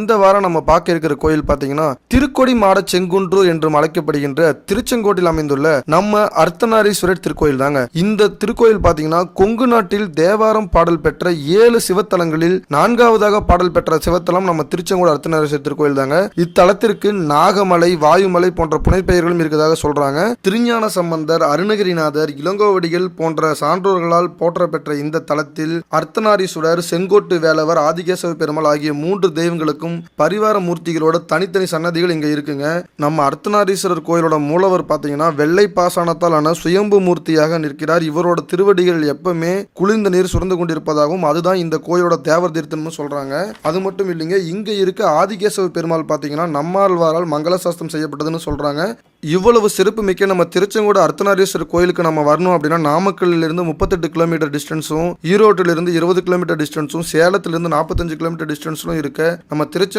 இந்த வாரம் நம்ம பார்க்க இருக்கிற கோயில் பார்த்தீங்கன்னா திருக்கொடி மாட செங்குன்று என்றும் அழைக்கப்படுகின்ற திருச்செங்கோட்டில் அமைந்துள்ள நம்ம அர்த்தநாரீஸ்வரர் திருக்கோயில் தாங்க. இந்த திருக்கோயில் பார்த்தீங்கன்னா கொங்கு நாட்டில் தேவாரம் பாடல் பெற்ற ஏழு சிவத்தலங்களில் நான்காவதாக பாடல் பெற்ற சிவத்தலம் நம்ம திருச்செங்கோடு அர்த்தநாரீஸ்வரர் திருக்கோயில் தாங்க. இத்தலத்திற்கு நாகமலை வாயுமலை போன்ற புனைப்பெயர்களும் இருக்கதாக சொல்றாங்க. திருஞான சம்பந்தர் அருணகிரிநாதர் இளங்கோவடிகள் போன்ற சான்றோர்களால் போற்ற பெற்ற இந்த தலத்தில் அர்த்தநாரீஸ்வரர் செங்கோட்டு வேலவர் ஆதிகேசவ பெருமாள் ஆகிய மூன்று தெய்வங்களுக்கும் பரிவார மூர்த்திகளோட தனித்தனி சன்னதிகள் இங்கே இருக்குங்க. நம்ம அர்த்தநாரீஸ்வரர் கோயிலோட மூலவர் பார்த்தீங்கன்னா வெள்ளை பாசானத்தால் ஆன சுயம்பு மூர்த்தியாக நிற்கிறார். இவரோட திருவடிகள் எப்பவுமே குளிர்ந்த நீர் சுரந்து கொண்டிருப்பதாகவும் அதுதான் இந்த கோயிலோட தேவர் தீர்த்தம்னு சொல்றாங்க. அது மட்டும் இல்லைங்க இங்க இருக்க ஆதிகேசவ பெருமாள் பார்த்தீங்கன்னா நம்மாழ்வாரால் மங்களசாஸ்திரம் செய்யப்பட்டதுன்னு சொல்றாங்க. இவ்வளவு சிறப்பு மிக்க நம்ம திருச்செங்கோடு அர்த்தநாரீஸ்வரர் கோயிலுக்கு நம்ம வரணும் அப்படின்னா நாமக்கல்லில் இருந்து முப்பத்தெட்டு கிலோமீட்டர் டிஸ்டன்ஸும் ஈரோட்டிலிருந்து இருபது கிலோமீட்டர் டிஸ்டன்ஸும் சேலத்திலிருந்து நாற்பத்தஞ்சு கிலோமீட்டர் டிஸ்டன்ஸும் இருக்க நம்ம திருச்சி